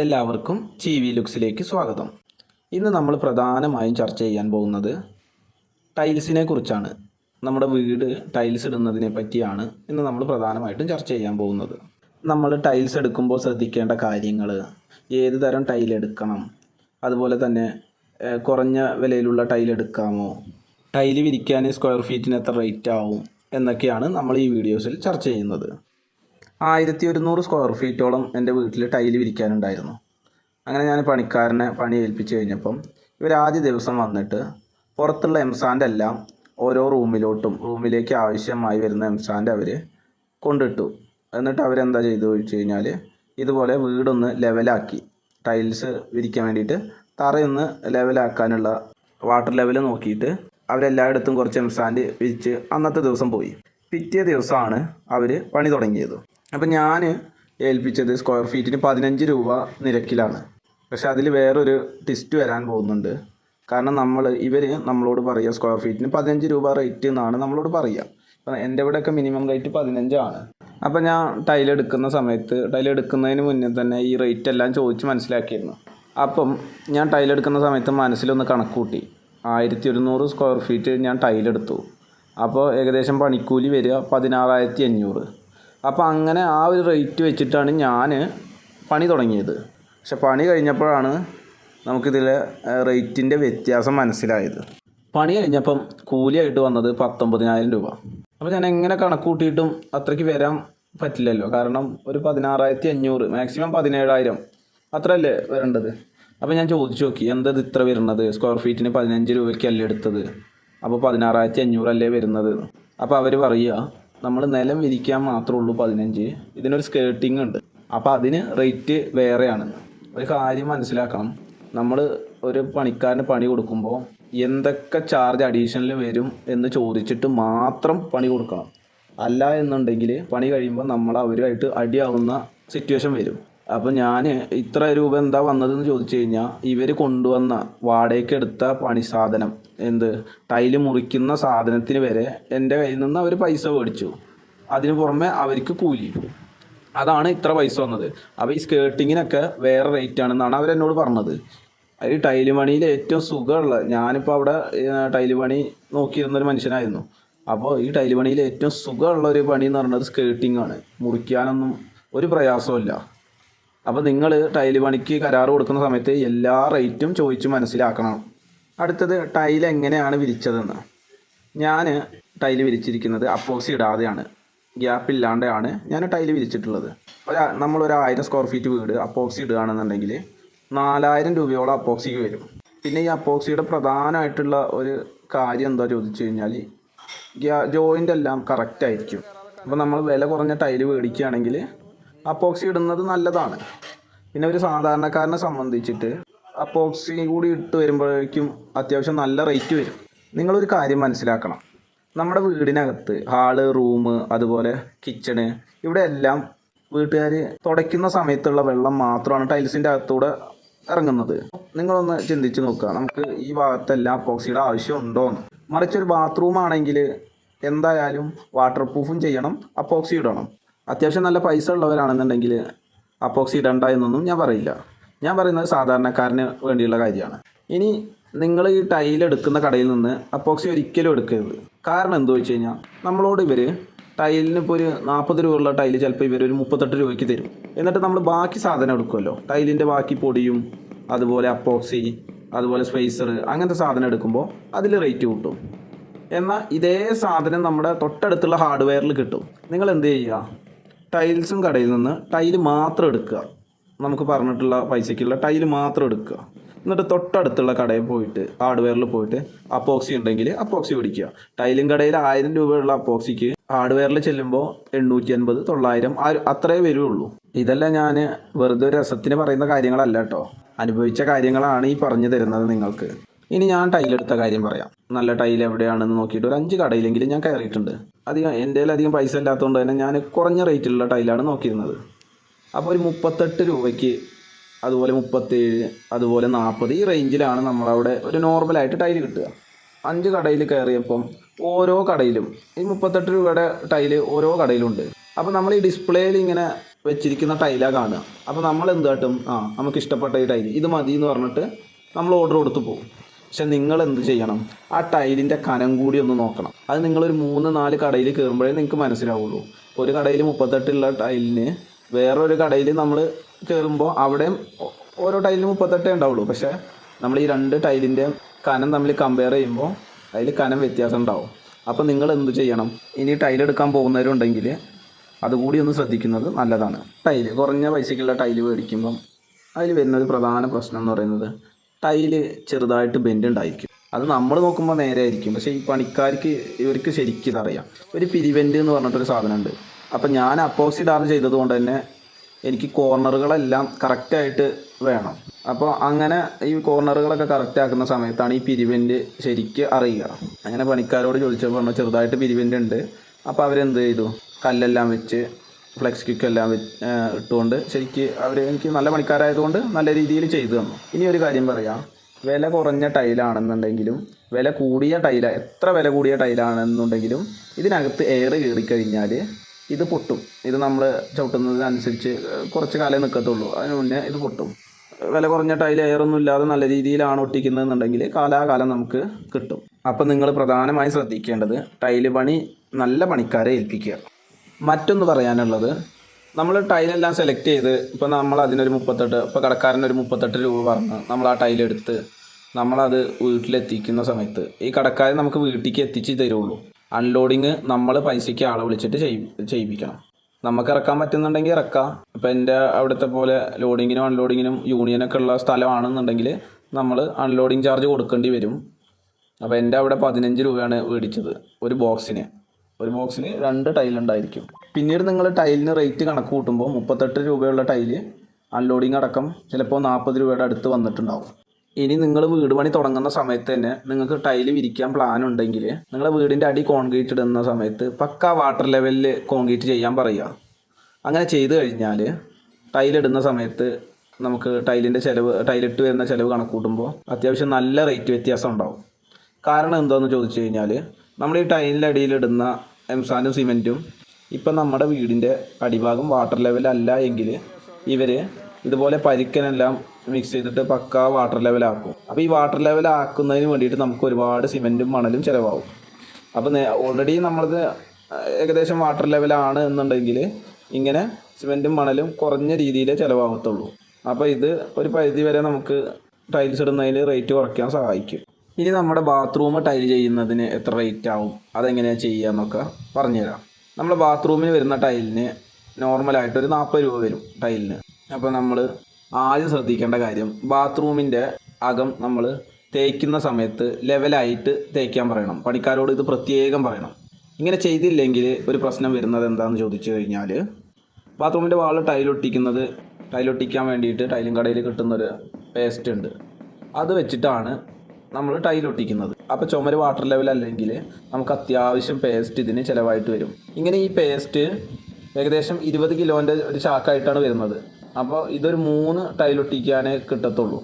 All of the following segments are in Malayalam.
എല്ലാവർക്കും ചി വി ലുക്സിലേക്ക് സ്വാഗതം. ഇന്ന് നമ്മൾ പ്രധാനമായും ചർച്ച ചെയ്യാൻ പോകുന്നത് ടൈൽസിനെ കുറിച്ചാണ്. നമ്മുടെ വീട് ടൈൽസ് ഇടുന്നതിനെ പറ്റിയാണ് ഇന്ന് നമ്മൾ പ്രധാനമായിട്ടും ചർച്ച ചെയ്യാൻ പോകുന്നത്. നമ്മൾ ടൈൽസ് എടുക്കുമ്പോൾ ശ്രദ്ധിക്കേണ്ട കാര്യങ്ങൾ ഏത് തരം ടൈൽ എടുക്കണം അതുപോലെ തന്നെ കുറഞ്ഞ വിലയിലുള്ള ടൈൽ എടുക്കാമോ ടൈൽ വിരിക്കാൻ സ്ക്വയർ ഫീറ്റിന് എത്ര റേറ്റ് ആവും എന്നൊക്കെയാണ് നമ്മൾ ഈ വീഡിയോസിൽ ചർച്ച ചെയ്യുന്നത്. ആയിരത്തി ഒരുന്നൂറ് സ്ക്വയർ ഫീറ്റോളം എന്റെ വീട്ടിൽ ടൈൽ വിരിക്കാനുണ്ടായിരുന്നു. അങ്ങനെ ഞാൻ പണിക്കാരനെ പണി ഏൽപ്പിച്ച് കഴിഞ്ഞപ്പം ഇവർ ആദ്യ ദിവസം വന്നിട്ട് പുറത്തുള്ള എംസാന്റെ എല്ലാം ഓരോ റൂമിലോട്ടും റൂമിലേക്ക് ആവശ്യമായി വരുന്ന എംസാന്റെ അവർ കൊണ്ടിട്ടു. എന്നിട്ട് അവരെന്താ ചെയ്തു വെച്ച് കഴിഞ്ഞാൽ ഇതുപോലെ വീടൊന്ന് ലെവലാക്കി ടൈൽസ് വിരിക്കാൻ വേണ്ടിയിട്ട് തറയൊന്ന് ലെവലാക്കാനുള്ള വാട്ടർ ലെവൽ നോക്കിയിട്ട് അവരെല്ലായിടത്തും കുറച്ച് എംസാൻഡ് വിരിച്ച് അന്നത്തെ ദിവസം പോയി. പിറ്റേ ദിവസമാണ് അവർ പണി തുടങ്ങിയത്. അപ്പം ഞാൻ ഏൽപ്പിച്ചത് സ്ക്വയർ ഫീറ്റിന് പതിനഞ്ച് രൂപ നിരക്കിലാണ്. പക്ഷെ അതിൽ വേറൊരു ടിസ്റ്റ് വരാൻ പോകുന്നുണ്ട്. കാരണം നമ്മൾ ഇവർ നമ്മളോട് പറയുക സ്ക്വയർ ഫീറ്റിന് പതിനഞ്ച് രൂപ റേറ്റ് എന്നാണ് നമ്മളോട് പറയുക അപ്പം എന്റെ ഇവിടെയൊക്കെ മിനിമം റേറ്റ് പതിനഞ്ചാണ് അപ്പം ഞാൻ ടൈൽ എടുക്കുന്ന സമയത്ത് ടൈൽ എടുക്കുന്നതിന് മുന്നേ തന്നെ ഈ റേറ്റ് എല്ലാം ചോദിച്ച് മനസ്സിലാക്കിയിരുന്നു. അപ്പം ഞാൻ ടൈൽ എടുക്കുന്ന സമയത്ത് മനസ്സിലൊന്ന് കണക്ക് കൂട്ടി ആയിരത്തി ഒരുന്നൂറ് സ്ക്വയർ ഫീറ്റ് ഞാൻ ടൈലെടുത്തു അപ്പോൾ ഏകദേശം പണിക്കൂലി വരിക പതിനാറായിരത്തി അഞ്ഞൂറ് അപ്പോൾ അങ്ങനെ ആ ഒരു റേറ്റ് വെച്ചിട്ടാണ് ഞാൻ പണി തുടങ്ങിയത്. പക്ഷെ പണി കഴിഞ്ഞപ്പോഴാണ് നമുക്കിതിലെ റേറ്റിന്റെ വ്യത്യാസം മനസ്സിലായത്. പണി കഴിഞ്ഞപ്പം കൂലിയായിട്ട് വന്നത് പത്തൊമ്പതിനായിരം രൂപ. അപ്പോൾ ഞാൻ എങ്ങനെ കണക്ക് കൂട്ടിയിട്ടും അത്രയ്ക്ക് വരാൻ പറ്റില്ലല്ലോ. കാരണം ഒരു പതിനാറായിരത്തി അഞ്ഞൂറ് മാക്സിമം പതിനേഴായിരം. അത്രയല്ലേ വരേണ്ടത്? അപ്പോൾ ഞാൻ ചോദിച്ചു നോക്കി എന്താ ഇത് ഇത്ര വരുന്നത്? സ്ക്വയർ ഫീറ്റിന് പതിനഞ്ച് രൂപയ്ക്കല്ലേ എടുത്തത്? അപ്പോൾ പതിനാറായിരത്തി അഞ്ഞൂറല്ലേ വരുന്നത്? അപ്പോൾ അവർ പറയുക നമ്മൾ നിലം വിരിക്കാൻ മാത്രമേ ഉള്ളൂ പതിനഞ്ച്. ഇതിനൊരു സ്കേർട്ടിങ് ഉണ്ട്. അപ്പോൾ അതിന് റേറ്റ് വേറെയാണ്. ഒരു കാര്യം മനസ്സിലാക്കണം. നമ്മൾ ഒരു പണിക്കാരന് പണി കൊടുക്കുമ്പോൾ എന്തൊക്കെ ചാർജ് അഡീഷണൽ വരും എന്ന് ചോദിച്ചിട്ട് മാത്രം പണി കൊടുക്കണം. അല്ല എന്നുണ്ടെങ്കിൽ പണി കഴിയുമ്പോൾ നമ്മൾ അവരുമായിട്ട് അടിയാവുന്ന സിറ്റുവേഷൻ വരും. അപ്പോൾ ഞാൻ ഇത്ര രൂപ എന്താ വന്നതെന്ന് ചോദിച്ചു കഴിഞ്ഞാൽ ഇവർ കൊണ്ടുവന്ന വാടകയ്ക്ക് എടുത്ത പണി സാധനം എന്ത് ടൈൽ മുറിക്കുന്ന സാധനത്തിന് വരെ എന്റെ കയ്യിൽ നിന്ന് അവർ പൈസ മേടിച്ചു. അതിന് പുറമെ അവർക്ക് കൂലി. അതാണ് ഇത്ര പൈസ വന്നത്. അപ്പോൾ ഈ സ്കേർട്ടിങ്ങിനൊക്കെ വേറെ റേറ്റ് ആണെന്നാണ് അവരെന്നോട് പറഞ്ഞത്. ഈ ടൈൽ പണിയിൽ ഏറ്റവും സുഖമുള്ള ഞാനിപ്പോൾ അവിടെ ടൈൽ പണി നോക്കിയിരുന്നൊരു മനുഷ്യനായിരുന്നു. അപ്പോൾ ഈ ടൈൽ പണിയിൽ ഏറ്റവും സുഖമുള്ള ഒരു പണി എന്ന് പറയുന്നത് സ്കേർട്ടിംഗ് ആണ്. മുറിക്കാനൊന്നും ഒരു പ്രയാസമില്ല അപ്പോൾ നിങ്ങൾ ടൈൽ പണിക്ക് കരാർ കൊടുക്കുന്ന സമയത്ത് എല്ലാ റേറ്റും ചോദിച്ച് മനസ്സിലാക്കണം. അടുത്തത് ടൈൽ എങ്ങനെയാണ് വിരിച്ചതെന്ന്. ഞാൻ ടൈൽ വിരിച്ചിരിക്കുന്നത് അപ്പോക്സി ഇടാതെയാണ്. ഗ്യാപ്പ് ഇല്ലാണ്ടാണ് ഞാൻ ടൈൽ വിരിച്ചിട്ടുള്ളത്. ഒരു നമ്മളൊരു ആയിരം സ്ക്വയർ ഫീറ്റ് വീട് അപ്പോക്സി ഇടുകയാണെന്നുണ്ടെങ്കിൽ നാലായിരം രൂപയോളം അപ്പോക്സിക്ക് വരും. പിന്നെ ഈ അപ്പോക്സിയുടെ പ്രധാനമായിട്ടുള്ള ഒരു കാര്യം എന്താ ചോദിച്ചു കഴിഞ്ഞാൽ ജോയിന്റ് എല്ലാം കറക്റ്റ് ആയിരിക്കും. അപ്പോൾ നമ്മൾ വില കുറഞ്ഞ ടൈൽ മേടിക്കുകയാണെങ്കിൽ അപ്പോക്സി ഇടുന്നത് നല്ലതാണ്. പിന്നെ ഒരു സാധാരണക്കാരനെ സംബന്ധിച്ചിട്ട് അപ്പോക്സി കൂടി ഇട്ട് വരുമ്പോഴേക്കും അത്യാവശ്യം നല്ല റേറ്റ് വരും. നിങ്ങളൊരു കാര്യം മനസ്സിലാക്കണം. നമ്മുടെ വീടിനകത്ത് ഹാൾ റൂം അതുപോലെ കിച്ചണ് ഇവിടെ എല്ലാം വീട്ടുകാർ തുടയ്ക്കുന്ന സമയത്തുള്ള വെള്ളം മാത്രമാണ് ടൈൽസിന്റെ അകത്തൂടെ ഇറങ്ങുന്നത്. നിങ്ങളൊന്ന് ചിന്തിച്ച് നോക്കുക. നമുക്ക് ഈ ഭാഗത്തെല്ലാം അപ്പോക്സിയുടെ ആവശ്യമുണ്ടോ എന്ന്. മറിച്ചൊരു ബാത്റൂം ആണെങ്കിൽ എന്തായാലും വാട്ടർ പ്രൂഫും ചെയ്യണം അപ്പോക്സി ഇടണം. അത്യാവശ്യം നല്ല പൈസ ഉള്ളവരാണെന്നുണ്ടെങ്കിൽ അപ്പോക്സി ഇടണ്ട എന്നൊന്നും ഞാൻ പറയില്ല. ഞാൻ പറയുന്നത് സാധാരണക്കാരന് വേണ്ടിയുള്ള കാര്യമാണ്. ഇനി നിങ്ങൾ ഈ ടൈൽ എടുക്കുന്ന കടയിൽ നിന്ന് അപ്പോക്സി ഒരിക്കലും എടുക്കരുത്. കാരണം എന്താ വെച്ച് കഴിഞ്ഞാൽ നമ്മളോട് ഇവർ ടൈലിന് ഇപ്പോൾ ഒരു നാൽപ്പത് രൂപയുള്ള ടൈൽ ചിലപ്പോൾ ഇവർ ഒരു മുപ്പത്തെട്ട് രൂപയ്ക്ക് തരും. എന്നിട്ട് നമ്മൾ ബാക്കി സാധനം എടുക്കുമല്ലോ ടൈലിന്റെ ബാക്കി പൊടിയും അതുപോലെ അപ്പോക്സി അതുപോലെ സ്പേസർ അങ്ങനത്തെ സാധനം എടുക്കുമ്പോൾ അതിൽ റേറ്റ് കൂട്ടും. എന്നാൽ ഇതേ സാധനം നമ്മുടെ തൊട്ടടുത്തുള്ള ഹാർഡ്വെയറിൽ കിട്ടും. നിങ്ങൾ എന്ത് ചെയ്യുക? ടൈൽസും കടയിൽ നിന്ന് ടൈൽ മാത്രം എടുക്കുക. നമുക്ക് പറഞ്ഞിട്ടുള്ള പൈസയ്ക്കുള്ള ടൈൽ മാത്രം എടുക്കുക. എന്നിട്ട് തൊട്ടടുത്തുള്ള കടയിൽ പോയിട്ട് ഹാർഡ്വെയറിൽ പോയിട്ട് അപ്പോക്സി ഉണ്ടെങ്കിൽ അപ്പോക്സി പിടിക്കുക. ടൈലും കടയിൽ ആയിരം രൂപയുള്ള അപ്പോക്സിക്ക് ഹാർഡ്വെയറിൽ ചെല്ലുമ്പോൾ എണ്ണൂറ്റി അൻപത് തൊള്ളായിരം അത്രേ വരുള്ളൂ. ഇതെല്ലാം ഞാൻ വെറുതെ ഒരു രസത്തിന് പറയുന്ന കാര്യങ്ങളല്ല കേട്ടോ. അനുഭവിച്ച കാര്യങ്ങളാണ് ഈ പറഞ്ഞു തരുന്നത് നിങ്ങൾക്ക്. ഇനി ഞാൻ ടൈലെടുത്ത കാര്യം പറയാം. നല്ല ടൈൽ എവിടെയാണെന്ന് നോക്കിയിട്ട് ഒരു അഞ്ച് കടയിലെങ്കിലും ഞാൻ കയറിയിട്ടുണ്ട്. അധികം എന്റെ അധികം പൈസ ഇല്ലാത്തതുകൊണ്ട് തന്നെ ഞാൻ കുറഞ്ഞ റേറ്റിലുള്ള ടൈലാണ് നോക്കിയിരുന്നത്. അപ്പോൾ ഒരു മുപ്പത്തെട്ട് രൂപയ്ക്ക് അതുപോലെ മുപ്പത്തേഴ് അതുപോലെ നാൽപ്പത് ഈ റേഞ്ചിലാണ് നമ്മളവിടെ ഒരു നോർമലായിട്ട് ടൈൽ കിട്ടുക. അഞ്ച് കടയിൽ കയറിയപ്പം ഓരോ കടയിലും ഈ മുപ്പത്തെട്ട് രൂപയുടെ ടൈൽ ഓരോ കടയിലുണ്ട്. അപ്പോൾ നമ്മൾ ഈ ഡിസ്പ്ലേയിൽ ഇങ്ങനെ വെച്ചിരിക്കുന്ന ടൈലാണ് കാണുക. അപ്പോൾ നമ്മൾ എന്ത് ആ നമുക്ക് ഇഷ്ടപ്പെട്ട ഈ ടൈൽ ഇത് മതി എന്ന് പറഞ്ഞിട്ട് നമ്മൾ ഓർഡർ കൊടുത്ത് പോകും. പക്ഷെ നിങ്ങൾ എന്ത് ചെയ്യണം? ആ ടൈലിന്റെ കനം കൂടി ഒന്ന് നോക്കണം. അത് നിങ്ങളൊരു മൂന്ന് നാല് കടയിൽ കയറുമ്പോഴേ നിങ്ങൾക്ക് മനസ്സിലാവുള്ളൂ. ഒരു കടയിൽ മുപ്പത്തെട്ടുള്ള ടൈലിന് വേറൊരു കടയിൽ നമ്മൾ കയറുമ്പോൾ അവിടെയും ഓരോ ടൈലിന് മുപ്പത്തെട്ടേ ഉണ്ടാവുള്ളൂ. പക്ഷേ നമ്മൾ ഈ രണ്ട് ടൈലിന്റെ കനം തമ്മിൽ കമ്പയർ ചെയ്യുമ്പോൾ അതിൽ കനം വ്യത്യാസം ഉണ്ടാവും. അപ്പോൾ നിങ്ങൾ എന്ത് ചെയ്യണം? ഇനി ടൈലെടുക്കാൻ പോകുന്നവരുണ്ടെങ്കിൽ അതുകൂടി ഒന്ന് ശ്രദ്ധിക്കുന്നത് നല്ലതാണ്. ടൈൽ കുറഞ്ഞ പൈസയ്ക്കുള്ള ടൈൽ മേടിക്കുമ്പം അതിൽ വരുന്ന ഒരു പ്രധാന പ്രശ്നം എന്ന് പറയുന്നത് ടൈൽ ചെറുതായിട്ട് ബെൻഡ് ഉണ്ടായിരിക്കും അത് നമ്മൾ നോക്കുമ്പോൾ നേരെ ആയിരിക്കും പക്ഷേ ഈ പണിക്കാർക്ക് ഇവർക്ക് ശരിക്കും ഇതറിയാം. ഒരു പിരിവെന്റ് എന്ന് പറഞ്ഞിട്ടൊരു സാധനമുണ്ട്. അപ്പം ഞാൻ അപ്പോസിറ്റ് ആണ് ചെയ്തതുകൊണ്ട് തന്നെ എനിക്ക് കോർണറുകളെല്ലാം കറക്റ്റായിട്ട് വേണം. അപ്പോൾ അങ്ങനെ ഈ കോർണറുകളൊക്കെ കറക്റ്റ് ആക്കുന്ന സമയത്താണ് ഈ പിരിവെന്റ് ശരിക്ക് അറിയുക. അങ്ങനെ പണിക്കാരോട് ചോദിച്ചപ്പോൾ ചെറുതായിട്ട് പിരിവെന്റ് ഉണ്ട്. അപ്പോൾ അവരെന്ത് ചെയ്തു? കല്ലെല്ലാം വെച്ച് ഫ്ലെക്സ് ക്വിക്ക് എല്ലാം ഇട്ടുകൊണ്ട് ശരിക്ക് അവർ എനിക്ക് നല്ല പണിക്കാരായതുകൊണ്ട് നല്ല രീതിയിൽ ചെയ്തു തന്നു. ഇനി ഒരു കാര്യം പറയാം. വില കുറഞ്ഞ ടൈലാണെന്നുണ്ടെങ്കിലും വില കൂടിയ ടൈല എത്ര വില കൂടിയ ടൈലാണെന്നുണ്ടെങ്കിലും ഇതിനകത്ത് എയർ കയറിക്കഴിഞ്ഞാൽ ഇത് പൊട്ടും. ഇത് നമ്മൾ ചവിട്ടുന്നതിനനുസരിച്ച് കുറച്ച് കാലം നിൽക്കത്തുള്ളൂ അതിന് മുന്നേ ഇത് പൊട്ടും. വില കുറഞ്ഞ ടൈൽ എയറൊന്നും ഇല്ലാതെ നല്ല രീതിയിലാണ് ഒട്ടിക്കുന്നതെന്നുണ്ടെങ്കിൽ കാലാകാലം നമുക്ക് കിട്ടും. അപ്പോൾ നിങ്ങൾ പ്രധാനമായും ശ്രദ്ധിക്കേണ്ടത് ടൈൽ പണി നല്ല പണിക്കാരെ ഏൽപ്പിക്കുക. മറ്റൊന്ന് പറയാനുള്ളത് നമ്മൾ ടൈലെല്ലാം സെലക്ട് ചെയ്ത് ഇപ്പോൾ നമ്മൾ അതിനൊരു മുപ്പത്തെട്ട് ഇപ്പോൾ കടക്കാരനൊരു മുപ്പത്തെട്ട് രൂപ പറഞ്ഞ് നമ്മൾ ആ ടൈലെടുത്ത് നമ്മളത് വീട്ടിലെത്തിക്കുന്ന സമയത്ത് ഈ കടക്കാരൻ നമുക്ക് വീട്ടിലേക്ക് എത്തിച്ച് തരുള്ളൂ. അൺലോഡിങ് നമ്മൾ പൈസയ്ക്ക് ആളെ വിളിച്ചിട്ട് ചെയ്യി ചെയ്യിപ്പിക്കണം. നമുക്ക് ഇറക്കാൻ പറ്റുന്നുണ്ടെങ്കിൽ ഇറക്കാം. ഇപ്പം എന്റെ അവിടുത്തെ പോലെ ലോഡിങ്ങിനും അൺലോഡിങ്ങിനും യൂണിയനൊക്കെ ഉള്ള സ്ഥലമാണെന്നുണ്ടെങ്കിൽ നമ്മൾ അൺലോഡിങ് ചാർജ് കൊടുക്കേണ്ടി വരും. അപ്പോൾ എന്റെ അവിടെ പതിനഞ്ച് രൂപയാണ് മേടിച്ചത് ഒരു ബോക്സിന് ഒരു ബോക്സിന് രണ്ട് ടൈൽ ഉണ്ടായിരിക്കും. പിന്നീട് നിങ്ങൾ ടൈലിന് റേറ്റ് കണക്ക് കൂട്ടുമ്പോൾ മുപ്പത്തെട്ട് രൂപയുള്ള ടൈൽ അൺലോഡിങ് അടക്കം ചിലപ്പോൾ നാൽപ്പത് രൂപയുടെ അടുത്ത് വന്നിട്ടുണ്ടാവും. ഇനി നിങ്ങൾ വീട് പണി തുടങ്ങുന്ന സമയത്ത് തന്നെ നിങ്ങൾക്ക് ടൈൽ വിരിക്കാൻ പ്ലാൻ ഉണ്ടെങ്കിൽ നിങ്ങളെ വീടിന്റെ അടി കോൺക്രീറ്റ് ഇടുന്ന സമയത്ത് പക്ക വാട്ടർ ലെവലിൽ കോൺക്രീറ്റ് ചെയ്യാൻ പറയുക. അങ്ങനെ ചെയ്തു കഴിഞ്ഞാൽ ടൈലിടുന്ന സമയത്ത് നമുക്ക് ടൈലിന്റെ ചിലവ് ടൈലിട്ട് വരുന്ന ചിലവ് കണക്ക് കൂട്ടുമ്പോൾ അത്യാവശ്യം നല്ല റേറ്റ് വ്യത്യാസം ഉണ്ടാവും. കാരണം എന്താണെന്ന് ചോദിച്ചു കഴിഞ്ഞാൽ നമ്മൾ ഈ ടൈലിന്റെ അടിയിലിടുന്ന എംസാനും സിമെന്റും ഇപ്പം നമ്മുടെ വീടിന്റെ അടിഭാഗം വാട്ടർ ലെവൽ അല്ല എങ്കിൽ ഇവർ ഇതുപോലെ പരിക്കനെല്ലാം മിക്സ് ചെയ്തിട്ട് പക്ക വാട്ടർ ലെവൽ ആക്കും. അപ്പോൾ ഈ വാട്ടർ ലെവൽ ആക്കുന്നതിന് വേണ്ടിയിട്ട് നമുക്ക് ഒരുപാട് സിമെന്റും മണലും ചിലവാകും. അപ്പോൾ ഓൾറെഡി നമ്മളത് ഏകദേശം വാട്ടർ ലെവലാണ് എന്നുണ്ടെങ്കിൽ ഇങ്ങനെ സിമെന്റും മണലും കുറഞ്ഞ രീതിയിലേ ചിലവാകത്തുള്ളൂ. അപ്പോൾ ഇത് ഒരു പരിധി വരെ നമുക്ക് ടൈൽസ് ഇടുന്നതിന് റേറ്റ് കുറയ്ക്കാൻ സഹായിക്കും. ഇനി നമ്മുടെ ബാത്റൂം ടൈൽ ചെയ്യുന്നതിന് എത്ര റേറ്റ് ആവും? അതെങ്ങനെയാണ് ചെയ്യുക എന്നൊക്കെ പറഞ്ഞുതരാം. നമ്മുടെ ബാത്റൂമിന് വരുന്ന ടൈലിന് നോർമലായിട്ട് ഒരു നാൽപ്പത് രൂപ വരും ടൈലിന് അപ്പോൾ നമ്മൾ ആദ്യം ശ്രദ്ധിക്കേണ്ട കാര്യം ബാത്റൂമിന്റെ അകം നമ്മൾ തേക്കുന്ന സമയത്ത് ലെവലായിട്ട് തേക്കാൻ പറയണം. പണിക്കാരോട് ഇത് പ്രത്യേകം പറയണം. ഇങ്ങനെ ചെയ്തില്ലെങ്കിൽ ഒരു പ്രശ്നം വരുന്നത് എന്താണെന്ന് ചോദിച്ചു കഴിഞ്ഞാൽ ബാത്റൂമിന്റെ വാൾ ടൈലൊട്ടിക്കുന്നത് ടൈലൊട്ടിക്കാൻ വേണ്ടിയിട്ട് ടൈലും കടയിൽ കിട്ടുന്നൊരു പേസ്റ്റ് ഉണ്ട്. അത് വെച്ചിട്ടാണ് നമ്മൾ ടൈൽ ടൈലൊട്ടിക്കുന്നത് അപ്പോൾ ചുമര് വാട്ടർ ലെവൽ അല്ലെങ്കിൽ നമുക്ക് അത്യാവശ്യം പേസ്റ്റ് ഇതിന് ചിലവായിട്ട് വരും. ഇങ്ങനെ ഈ പേസ്റ്റ് ഏകദേശം ഇരുപത് കിലോന്റെ ഒരു ചാക്കായിട്ടാണ് വരുന്നത്. അപ്പോൾ ഇതൊരു മൂന്ന് ടൈൽ ഒട്ടിക്കാനേ കിട്ടത്തുള്ളൂ.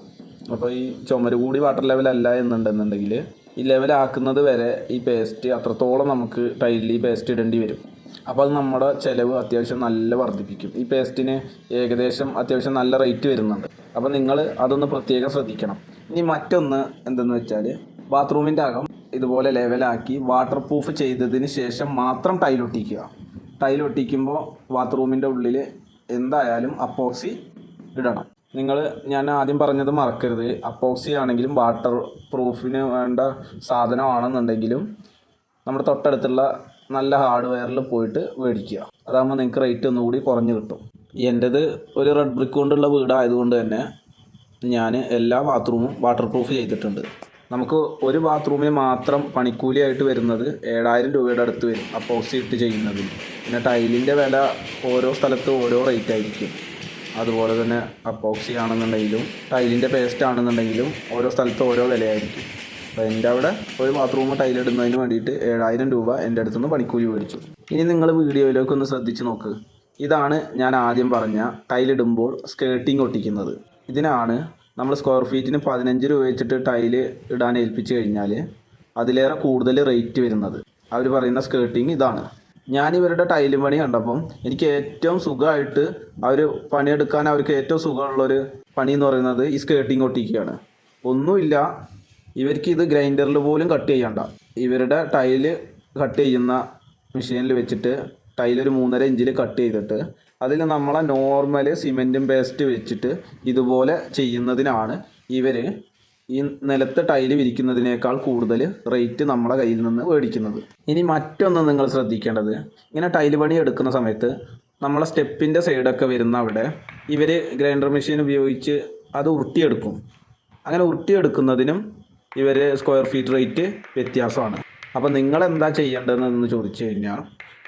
അപ്പോൾ ഈ ചുമര് കൂടി വാട്ടർ ലെവൽ അല്ല എന്നുണ്ടെന്നുണ്ടെങ്കിൽ ഈ ലെവലാക്കുന്നത് വരെ ഈ പേസ്റ്റ് അത്രത്തോളം നമുക്ക് ടൈലിൽ ഈ പേസ്റ്റ് ഇടേണ്ടി വരും. അപ്പോൾ അത് നമ്മുടെ ചിലവ് അത്യാവശ്യം നല്ല വർദ്ധിപ്പിക്കും. ഈ പേസ്റ്റിന് ഏകദേശം അത്യാവശ്യം നല്ല റേറ്റ് വരുന്നുണ്ട്. അപ്പോൾ നിങ്ങൾ അതൊന്ന് പ്രത്യേകം ശ്രദ്ധിക്കണം. ഇനി മറ്റൊന്ന് എന്തെന്ന് വെച്ചാൽ ബാത്റൂമിന്റെ അകം ഇതുപോലെ ലെവലാക്കി വാട്ടർ പ്രൂഫ് ചെയ്തതിന് ശേഷം മാത്രം ടൈലൊട്ടിക്കുക ടൈലൊട്ടിക്കുമ്പോൾ ബാത്റൂമിന്റെ ഉള്ളിൽ എന്തായാലും അപ്പോക്സി ഇടണം. നിങ്ങൾ ഞാൻ ആദ്യം പറഞ്ഞത് മറക്കരുത്. അപ്പോക്സി ആണെങ്കിലും വാട്ടർ പ്രൂഫിന് വേണ്ട സാധനമാണെന്നുണ്ടെങ്കിലും നമ്മുടെ തൊട്ടടുത്തുള്ള നല്ല ഹാർഡ്വെയറിൽ പോയിട്ട് മേടിക്കുക. അതാകുമ്പോൾ നിങ്ങൾക്ക് റേറ്റ് ഒന്നുകൂടി കുറഞ്ഞ് കിട്ടും. എന്റേത് ഒരു റെഡ് ബ്രിക്ക് കൊണ്ടുള്ള വീടായതുകൊണ്ട് തന്നെ ഞാൻ എല്ലാ ബാത്റൂമും വാട്ടർ പ്രൂഫ് ചെയ്തിട്ടുണ്ട്. നമുക്ക് ഒരു ബാത്റൂമിന് മാത്രം പണിക്കൂലിയായിട്ട് വരുന്നത് ഏഴായിരം രൂപയുടെ അടുത്ത് വരും അപ്പോസിറ്റ് ചെയ്യുന്നതിന്. പിന്നെ ടൈലിന്റെ വില ഓരോ സ്ഥലത്ത് ഓരോ റേറ്റ് ആയിരിക്കും. അതുപോലെ തന്നെ അപ്പോക്സി ആണെന്നുണ്ടെങ്കിലും ടൈലിന്റെ പേസ്റ്റ് ആണെന്നുണ്ടെങ്കിലും ഓരോ സ്ഥലത്ത് ഓരോ വിലയായിരിക്കും. അപ്പോൾ എന്റെ അവിടെ ഒരു ബാത്റൂം ടൈലിടുന്നതിന് വേണ്ടിയിട്ട് ഏഴായിരം രൂപ എന്റെ അടുത്തുനിന്ന് പണിക്കൂലി മേടിച്ചു. ഇനി നിങ്ങൾ വീഡിയോയിലേക്ക് ഒന്ന് ശ്രദ്ധിച്ച് നോക്ക്. ഇതാണ് ഞാൻ ആദ്യം പറഞ്ഞ ടൈലിടുമ്പോൾ സ്കേർട്ടിങ് ഒട്ടിക്കുന്നത്. ഇതിനാണ് നമ്മൾ സ്ക്വയർ ഫീറ്റിന് പതിനഞ്ച് രൂപ വെച്ചിട്ട് ടൈൽ ഇടാൻ ഏൽപ്പിച്ച് കഴിഞ്ഞാൽ അതിലേറെ കൂടുതൽ റേറ്റ് വരുന്നത്. അവർ പറയുന്ന സ്കേർട്ടിങ് ഇതാണ്. ഞാൻ ഇവരുടെ ടൈലും പണി കണ്ടപ്പം എനിക്ക് ഏറ്റവും സുഖമായിട്ട് അവർ പണിയെടുക്കാൻ അവർക്ക് ഏറ്റവും സുഖമുള്ളൊരു പണി എന്ന് പറയുന്നത് ഈ സ്കേർട്ടിങ് ഒട്ടിക്കുകയാണ്. ഒന്നുമില്ല ഇവർക്ക് ഇത് ഗ്രൈൻഡറിൽ പോലും കട്ട് ചെയ്യണ്ട. ഇവരുടെ ടൈൽ കട്ട് ചെയ്യുന്ന മെഷീനിൽ വെച്ചിട്ട് ടൈലൊരു മൂന്നര ഇഞ്ചിൽ കട്ട് ചെയ്തിട്ട് അതിൽ നമ്മളെ നോർമൽ സിമെന്റും പേസ്റ്റ് വെച്ചിട്ട് ഇതുപോലെ ചെയ്യുന്നതിനാണ് ഇവർ ഈ നിലത്ത് ടൈൽ വിരിക്കുന്നതിനേക്കാൾ കൂടുതൽ റേറ്റ് നമ്മളെ കയ്യിൽ നിന്ന് മേടിക്കുന്നത്. ഇനി മറ്റൊന്ന് നിങ്ങൾ ശ്രദ്ധിക്കേണ്ടത് ഇങ്ങനെ ടൈൽ പണി എടുക്കുന്ന സമയത്ത് നമ്മളെ സ്റ്റെപ്പിന്റെ സൈഡൊക്കെ വരുന്ന അവിടെ ഇവർ ഗ്രൈൻഡർ മെഷീൻ ഉപയോഗിച്ച് അത് ഉരുട്ടിയെടുക്കും. അങ്ങനെ ഉരുട്ടിയെടുക്കുന്നതിനും ഇവർ സ്ക്വയർ ഫീറ്റ് റേറ്റ് വ്യത്യാസമാണ്. അപ്പോൾ നിങ്ങൾ എന്താ ചെയ്യേണ്ടതെന്ന് ചോദിച്ചു കഴിഞ്ഞാൽ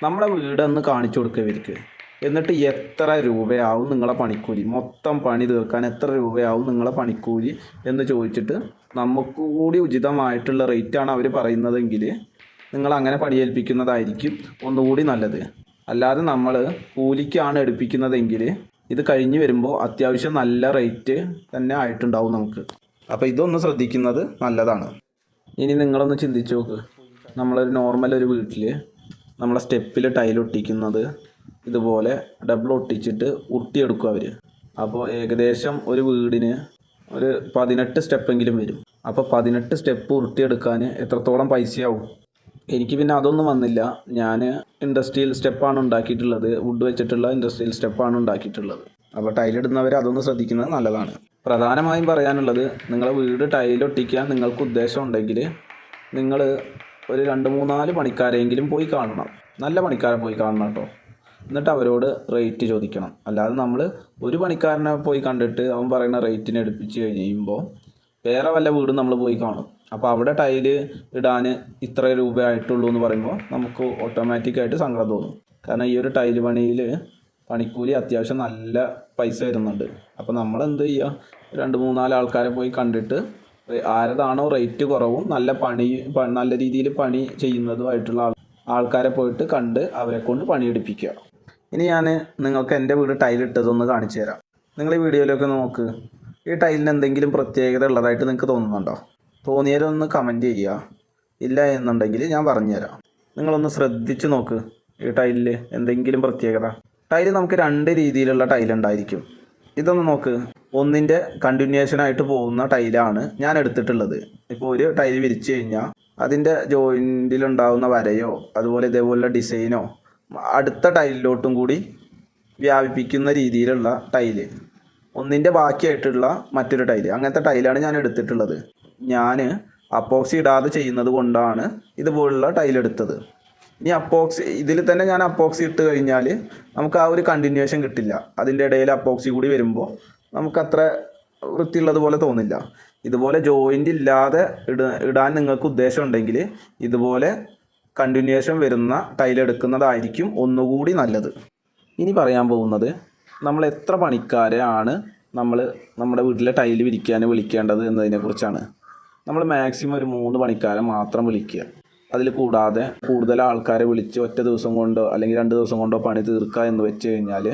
നമ്മുടെ വീടൊന്ന് കാണിച്ചു കൊടുക്കുക ഇവർക്ക്. എന്നിട്ട് എത്ര രൂപയാവും നിങ്ങളെ പണിക്കൂലി? മൊത്തം പണി തീർക്കാൻ എത്ര രൂപയാവും നിങ്ങളെ പണിക്കൂലി എന്ന് ചോദിച്ചിട്ട് നമുക്ക് കൂടി ഉചിതമായിട്ടുള്ള റേറ്റാണ് അവർ പറയുന്നതെങ്കിൽ നിങ്ങൾ അങ്ങനെ പണിയേൽപ്പിക്കുന്നതായിരിക്കും ഒന്നുകൂടി നല്ലത്. അല്ലാതെ നമ്മൾ കൂലിക്കാണ് എടുപ്പിക്കുന്നതെങ്കിൽ ഇത് കഴിഞ്ഞ് വരുമ്പോൾ അത്യാവശ്യം നല്ല റേറ്റ് തന്നെ ആയിട്ടുണ്ടാവും നമുക്ക്. അപ്പോൾ ഇതൊന്ന് ശ്രദ്ധിക്കുന്നത് നല്ലതാണ്. ഇനി നിങ്ങളൊന്ന് ചിന്തിച്ചു നോക്ക്. നമ്മളൊരു നോർമൽ ഒരു വീട്ടിൽ നമ്മളെ സ്റ്റെപ്പിൽ ടൈൽ ഒട്ടിക്കുന്നത് ഇതുപോലെ ഡബിൾ ഒട്ടിച്ചിട്ട് ഉരുട്ടിയെടുക്കും അവർ അപ്പോൾ ഏകദേശം ഒരു വീടിന് ഒരു പതിനെട്ട് സ്റ്റെപ്പെങ്കിലും വരും. അപ്പോൾ പതിനെട്ട് സ്റ്റെപ്പ് ഉരുട്ടിയെടുക്കാൻ എത്രത്തോളം പൈസയാവും? എനിക്ക് പിന്നെ അതൊന്നും വന്നില്ല. ഞാൻ ഇൻഡസ്ട്രിയൽ സ്റ്റെപ്പാണ് ഉണ്ടാക്കിയിട്ടുള്ളത്. വുഡ് വെച്ചിട്ടുള്ള ഇൻഡസ്ട്രിയൽ സ്റ്റെപ്പാണ് ഉണ്ടാക്കിയിട്ടുള്ളത്. അപ്പോൾ ടൈലിടുന്നവർ അതൊന്ന് ശ്രദ്ധിക്കുന്നത് നല്ലതാണ്. പ്രധാനമായും പറയാനുള്ളത് നിങ്ങളെ വീട് ടൈലൊട്ടിക്കാൻ നിങ്ങൾക്ക് ഉദ്ദേശം ഉണ്ടെങ്കിൽ നിങ്ങൾ ഒരു രണ്ട് മൂന്നാൽ പണിക്കാരെങ്കിലും പോയി കാണണം. നല്ല പണിക്കാരെ പോയി കാണണം കേട്ടോ. എന്നിട്ട് അവരോട് റേറ്റ് ചോദിക്കണം. അല്ലാതെ നമ്മൾ ഒരു പണിക്കാരനെ പോയി കണ്ടിട്ട് അവൻ പറയുന്ന റേറ്റിന് എടുപ്പിച്ച് കഴിയുമ്പോൾ വേറെ വല്ല വീടും നമ്മൾ പോയി കാണും. അപ്പോൾ അവിടെ ടൈൽ ഇടാൻ ഇത്ര രൂപയായിട്ടുള്ളൂ എന്ന് പറയുമ്പോൾ നമുക്ക് ഓട്ടോമാറ്റിക്കായിട്ട് സങ്കടം തോന്നും. കാരണം ഈ ഒരു ടൈൽ പണിയിൽ പണിക്കൂലി അത്യാവശ്യം നല്ല പൈസ വരുന്നുണ്ട്. അപ്പോൾ നമ്മൾ എന്ത് ചെയ്യുക രണ്ട് മൂന്നാൽ ആൾക്കാരെ പോയി കണ്ടിട്ട് ആരതാണോ റേറ്റ് കുറവും നല്ല പണി നല്ല രീതിയിൽ പണി ചെയ്യുന്നതുമായിട്ടുള്ള ആൾ ആൾക്കാരെ പോയിട്ട് കണ്ട് അവരെ കൊണ്ട് പണിയെടുപ്പിക്കുക. ഇനി ഞാൻ നിങ്ങൾക്ക് എന്റെ വീട് ടൈലിട്ടതൊന്ന് കാണിച്ചു തരാം. നിങ്ങൾ ഈ വീഡിയോയിലൊക്കെ നോക്ക്. ഈ ടൈലിന് എന്തെങ്കിലും പ്രത്യേകത ഉള്ളതായിട്ട് നിങ്ങൾക്ക് തോന്നുന്നുണ്ടോ? തോന്നിയാലൊന്ന് കമന്റ് ചെയ്യുക ഇല്ല എന്നുണ്ടെങ്കിൽ ഞാൻ പറഞ്ഞുതരാം നിങ്ങളൊന്ന് ശ്രദ്ധിച്ച് നോക്ക്. ഈ ടൈലിൽ എന്തെങ്കിലും പ്രത്യേകത. ടൈൽ നമുക്ക് രണ്ട് രീതിയിലുള്ള ടൈൽ ഉണ്ടായിരിക്കും. ഇതൊന്ന് നോക്ക്. ഒന്നിന്റെ കണ്ടിന്യൂഷനായിട്ട് പോകുന്ന ടൈലാണ് ഞാൻ എടുത്തിട്ടുള്ളത്. ഇപ്പോൾ ഒരു ടൈൽ വിരിച്ചു കഴിഞ്ഞാൽ അതിന്റെ ജോയിന്റിലുണ്ടാവുന്ന വരയോ അതുപോലെ ഇതേപോലുള്ള ഡിസൈനോ അടുത്ത ടൈലിലോട്ടും കൂടി വ്യാപിപ്പിക്കുന്ന രീതിയിലുള്ള ടൈൽ. ഒന്നിന്റെ ബാക്കിയായിട്ടുള്ള മറ്റൊരു ടൈൽ. അങ്ങനത്തെ ടൈലാണ് ഞാൻ എടുത്തിട്ടുള്ളത്. ഞാൻ അപ്പോക്സി ഇടാതെ ചെയ്യുന്നത് കൊണ്ടാണ് ഇതുപോലുള്ള ടൈൽ എടുത്തത്. ഇനി അപ്പോക്സി ഇതിൽ തന്നെ ഞാൻ അപ്പോക്സി ഇട്ട് കഴിഞ്ഞാൽ നമുക്ക് ആ ഒരു കണ്ടിന്യൂഷൻ കിട്ടില്ല. അതിന്റെ ഇടയിൽ അപ്പോക്സി കൂടി വരുമ്പോൾ നമുക്ക് അത്ര വൃത്തിയുള്ളതുപോലെ തോന്നില്ല. ഇതുപോലെ ജോയിന്റ് ഇല്ലാതെ ഇട ഇടാൻ നിങ്ങൾക്ക് ഉദ്ദേശം ഉണ്ടെങ്കിൽ ഇതുപോലെ കണ്ടിന്യൂഷൻ വരുന്ന ടൈൽ എടുക്കുന്നതായിരിക്കും ഒന്നുകൂടി നല്ലത്. ഇനി പറയാൻ പോകുന്നത് നമ്മൾ എത്ര പണിക്കാരെയാണ് നമ്മൾ നമ്മുടെ വീട്ടിലെ ടൈൽ വിരിക്കാൻ വിളിക്കേണ്ടത് എന്നതിനെക്കുറിച്ചാണ് നമ്മൾ മാക്സിമം ഒരു മൂന്ന് പണിക്കാരെ മാത്രം വിളിക്കുക. അതിൽ കൂടാതെ കൂടുതൽ ആൾക്കാരെ വിളിച്ച് ഒറ്റ ദിവസം കൊണ്ടോ അല്ലെങ്കിൽ രണ്ട് ദിവസം കൊണ്ടോ പണി തീർക്കുക എന്ന് വെച്ച് കഴിഞ്ഞാൽ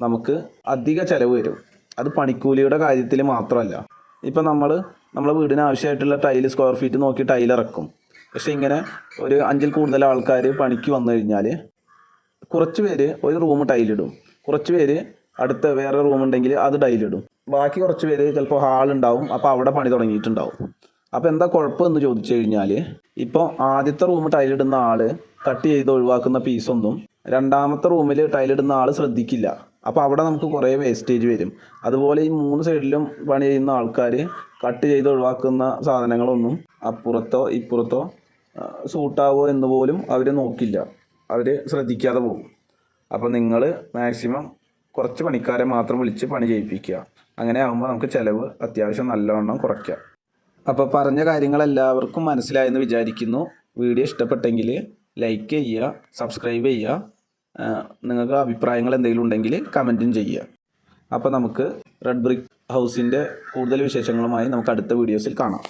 നമുക്ക് അധിക ചിലവ് വരും. അത് പണിക്കൂലിയുടെ കാര്യത്തിൽ മാത്രമല്ല. ഇപ്പം നമ്മൾ നമ്മളെ വീടിന് ആവശ്യമായിട്ടുള്ള ടൈൽ സ്ക്വയർ ഫീറ്റ് നോക്കി ടൈൽ ഇറക്കും പക്ഷേ ഇങ്ങനെ ഒരു അഞ്ചിൽ കൂടുതൽ ആൾക്കാർ പണിക്ക് വന്നു കഴിഞ്ഞാൽ കുറച്ച് പേര് ഒരു റൂം ടൈലിടും. കുറച്ച് പേര് അടുത്ത വേറെ റൂം ഉണ്ടെങ്കിൽ അത് ടൈലിടും. ബാക്കി കുറച്ച് പേര് ചിലപ്പോൾ ഹാൾ ഉണ്ടാവും അപ്പോൾ അവിടെ പണി തുടങ്ങിയിട്ടുണ്ടാവും. അപ്പോൾ എന്താ കുഴപ്പമെന്ന് ചോദിച്ചു കഴിഞ്ഞാൽ ഇപ്പോൾ ആദ്യത്തെ റൂം ടൈലിടുന്ന ആൾ കട്ട് ചെയ്ത് ഒഴിവാക്കുന്ന പീസൊന്നും രണ്ടാമത്തെ റൂമിൽ ടൈലിടുന്ന ആൾ ശ്രദ്ധിക്കില്ല. അപ്പോൾ അവിടെ നമുക്ക് കുറേ വേസ്റ്റേജ് വരും. അതുപോലെ ഈ മൂന്ന് സൈഡിലും പണി ചെയ്യുന്ന ആൾക്കാർ കട്ട് ചെയ്ത് ഒഴിവാക്കുന്ന സാധനങ്ങളൊന്നും അപ്പുറത്തോ ഇപ്പുറത്തോ സൂട്ടാവോ എന്ന് പോലും അവർ നോക്കില്ല. അവർ ശ്രദ്ധിക്കാതെ പോകും. അപ്പോൾ നിങ്ങൾ മാക്സിമം കുറച്ച് പണിക്കാരെ മാത്രം വിളിച്ച് പണി ചെയ്യിപ്പിക്കുക. അങ്ങനെ ആകുമ്പോൾ നമുക്ക് ചിലവ് അത്യാവശ്യം നല്ലവണ്ണം കുറയ്ക്കാം. അപ്പോൾ പറഞ്ഞ കാര്യങ്ങൾ എല്ലാവർക്കും മനസ്സിലായെന്ന് വിചാരിക്കുന്നു. വീഡിയോ ഇഷ്ടപ്പെട്ടെങ്കിൽ ലൈക്ക് ചെയ്യുക സബ്സ്ക്രൈബ് ചെയ്യുക. നിങ്ങൾക്ക് അഭിപ്രായങ്ങൾ എന്തെങ്കിലും ഉണ്ടെങ്കിൽ കമന്റും ചെയ്യുക. അപ്പോൾ നമുക്ക് റെഡ് ബ്രിക് ഹൗസിന്റെ കൂടുതൽ വിശേഷങ്ങളുമായി നമുക്ക് അടുത്ത വീഡിയോസിൽ കാണാം.